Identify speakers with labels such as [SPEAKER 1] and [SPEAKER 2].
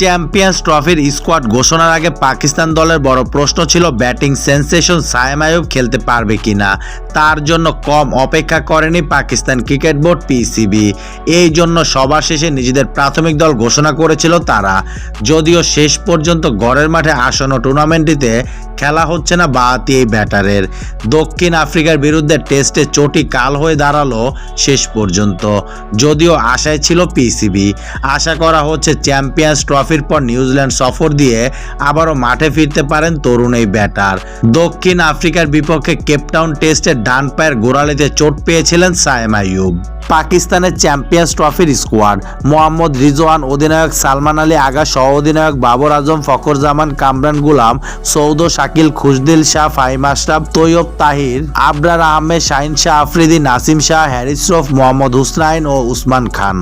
[SPEAKER 1] Champions ট্রফির squad ঘোষণার আগে পাকিস্তান দলের বড় প্রশ্ন ছিল ব্যাটিং সেন্সেশন সায়েম আয়ুব খেলতে পারবে কিনা। তার জন্য কম অপেক্ষা করেনি পাকিস্তান ক্রিকেট বোর্ড পিসিবি। এই জন্য সবার শেষে নিজেদের প্রাথমিক দল ঘোষণা করেছিল তারা। যদিও শেষ পর্যন্ত গড়ের মাঠে আসন্ন টুর্নামেন্টটিতে খেলা হচ্ছে না বাহাতি এই ব্যাটারের। দক্ষিণ আফ্রিকার বিরুদ্ধে টেস্টে চটি কাল হয়ে দাঁড়াল শেষ পর্যন্ত। যদিও আশায় ছিল পিসিবি। আশা করা হচ্ছে চ্যাম্পিয়ন্স ট্রফির পর নিউজিল্যান্ড সফর দিয়ে আবারও মাঠে ফিরতে পারেন তরুণ এই ব্যাটার। দক্ষিণ আফ্রিকার বিপক্ষে কেপটাউন টেস্টে ডান পায়ের গোড়ালিতে চোট পেয়েছিলেন সায়েম আইয়ুব। পাকিস্তানের চ্যাম্পিয়ন্স ট্রফির স্কোয়াড, মোহাম্মদ রিজওয়ান অধিনায়ক সালমান আলী আগা সহ অধিনায়ক বাবর আজম ফখর জামান কামরান গুলাম, সৌদ শাকিল, খুশদিল শাহ, ফাহিম আশরাফ, তৈয়ব তাহির, আবরার আহমেদ, শাহিন শাহ আফ্রিদি, নাসিম শাহ হ্যারিস রফ মোহাম্মদ হুসনাইন ও উসমান খান।